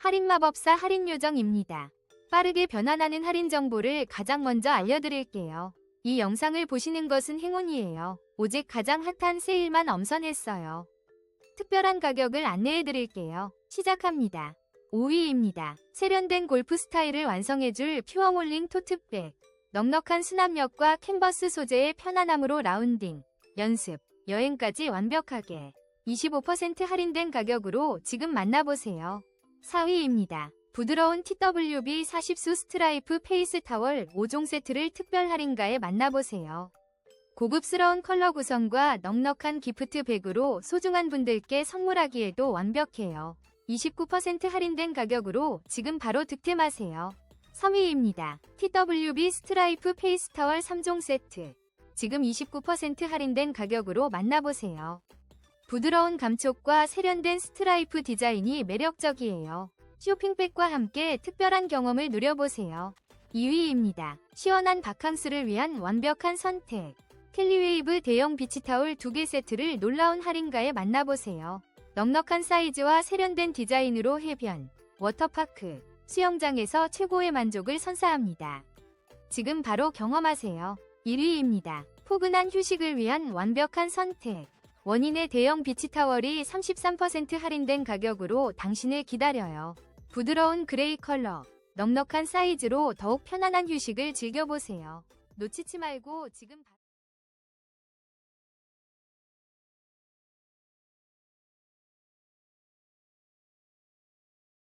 할인 마법사 할인 요정입니다. 빠르게 변환하는 할인 정보를 가장 먼저 알려드릴게요. 이 영상을 보시는 것은 행운이에요. 오직 가장 핫한 세일만 엄선했어요. 특별한 가격을 안내해드릴게요. 시작합니다. 5위입니다. 세련된 골프 스타일을 완성해줄 퓨어 몰링 토트백. 넉넉한 수납력과 캔버스 소재의 편안함으로 라운딩, 연습, 여행까지 완벽하게 25% 할인된 가격으로 지금 만나보세요. 4위입니다. 부드러운 TWB 40수 스트라이프 페이스 타월 5종 세트를 특별 할인가에 만나보세요. 고급스러운 컬러 구성과 넉넉한 기프트 백으로 소중한 분들께 선물하기에도 완벽해요. 29% 할인된 가격으로 지금 바로 득템하세요. 3위입니다. TWB 스트라이프 페이스 타월 3종 세트. 지금 29% 할인된 가격으로 만나보세요. 부드러운 감촉과 세련된 스트라이프 디자인이 매력적이에요. 쇼핑백과 함께 특별한 경험을 누려보세요. 2위입니다. 시원한 바캉스를 위한 완벽한 선택. 캘리웨이브 대형 비치타올 2개 세트를 놀라운 할인가에 만나보세요. 넉넉한 사이즈와 세련된 디자인으로 해변, 워터파크, 수영장에서 최고의 만족을 선사합니다. 지금 바로 경험하세요. 1위입니다. 포근한 휴식을 위한 완벽한 선택. 원인의 대형 비치타월이 33% 할인된 가격으로 당신을 기다려요. 부드러운 그레이 컬러, 넉넉한 사이즈로 더욱 편안한 휴식을 즐겨보세요. 놓치지 말고 지금 바...